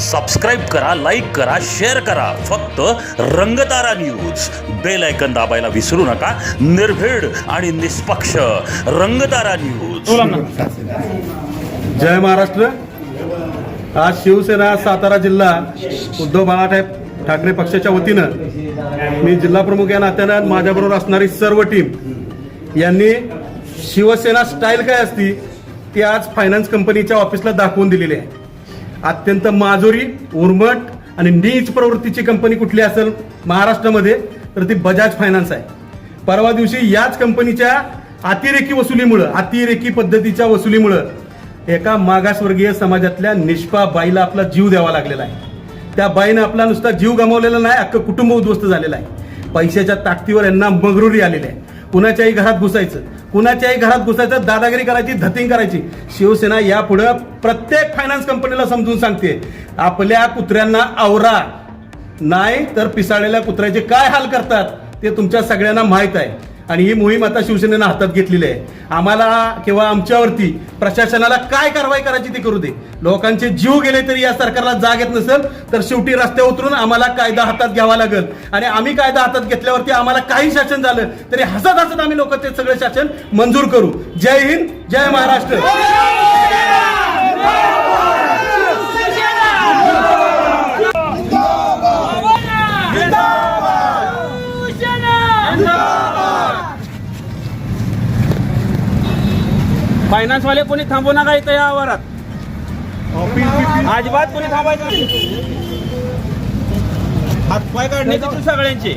Subscribe करा like करा share करा. फक्त रंगतारा न्यूज बेल ऐकन दाबायला विसरू नका. निर्भीड आणि निष्पक्ष रंगतारा न्यूज जय महाराष्ट्र. आज शिवसेना सातारा जिल्हा उद्धव बाळासाहेब ठाकरे पक्षाच्या वतीनं मी जिल्हा प्रमुख या नात्यानं आणि माझ्याबरोबर असणारी सर्व टीम यांनी शिवसेना स्टाईल काय असती ती आज फायनान्स कंपनीच्या ऑफिसला दाखवून दिलेली आहे. अत्यंत माजुरी उर्मट आणि नीच प्रवृत्तीची कंपनी कुठली असेल महाराष्ट्रामध्ये तर ती बजाज फायनान्स आहे. परवा दिवशी याच कंपनीच्या अतिरेकी वसुलीमुळं अतिरेकी पद्धतीच्या वसुलीमुळं एका मागासवर्गीय समाजातल्या निष्पा बाईला आपला जीव द्यावा लागलेला आहे. त्या बाईनं आपला नुसता जीव गमावलेला नाही अख्खं कुटुंब उद्ध्वस्त झालेलं आहे. पैशाच्या ताकदीवर यांना मगरुरी आलेली आहे. कुणाच्याही घरात घुसायचं कुणाच्याही घरात घुसायचं दादागिरी करायची धतिंग करायची. शिवसेना यापुढं प्रत्येक फायनान्स कंपनीला समजून सांगते आपल्या कुत्र्यांना आवरा. नाही तर पिसाळलेल्या कुत्र्याचे काय हाल करतात ते तुमच्या सगळ्यांना माहीत आहे. आणि ही मोहीम आता शिवसेनेनं हातात घेतलेली आहे. आम्हाला किंवा आमच्यावरती प्रशासनाला काय कारवाई करायची ती करू दे. लोकांचे जीव गेले तरी या सरकारला जाग येत नसेल तर शेवटी रस्त्यावर उतरून आम्हाला कायदा हातात घ्यावा लागेल. आणि आम्ही कायदा हातात घेतल्यावरती आम्हाला काही शासन झालं तरी हसत हसत आम्ही लोक ते सगळे शासन मंजूर करू. जय हिंद जय महाराष्ट्र. फायनान्स वाले कोणी थांबू नका इथं या आवारात. अजिबात कोणी थांबायचं नाही. हातपाय काढणे तिथून सगळ्यांचे.